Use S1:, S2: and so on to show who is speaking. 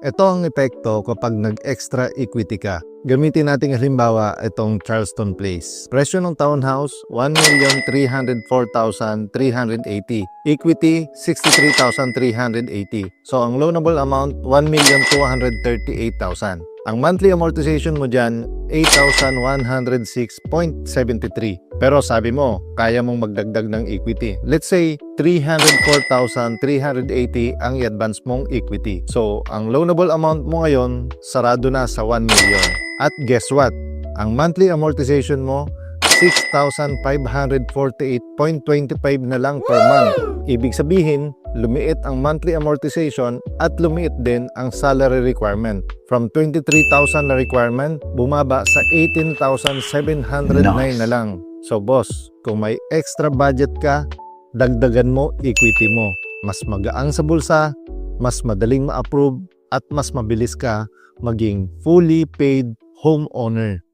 S1: Ito ang epekto kapag nag-extra equity ka. Gamitin natin halimbawa itong Charleston Place. Presyo ng townhouse, 1,304,380. Equity, 63,380. So ang loanable amount, 1,238,000. Ang monthly amortization mo dyan, 8,106.73. Pero sabi mo, kaya mong magdagdag ng equity. Let's say, 304,380 ang i-advance mong equity. So, ang loanable amount mo ngayon, sarado na sa 1 million. At guess what? Ang monthly amortization mo, 6,548.25 na lang per month. Ibig sabihin, lumiit ang monthly amortization at lumiit din ang salary requirement. From 23,000 na requirement, bumaba sa 18,709 na lang. So boss, kung may extra budget ka, dagdagan mo equity mo. Mas magaang sa bulsa, mas madaling ma-approve, at mas mabilis ka maging fully paid homeowner.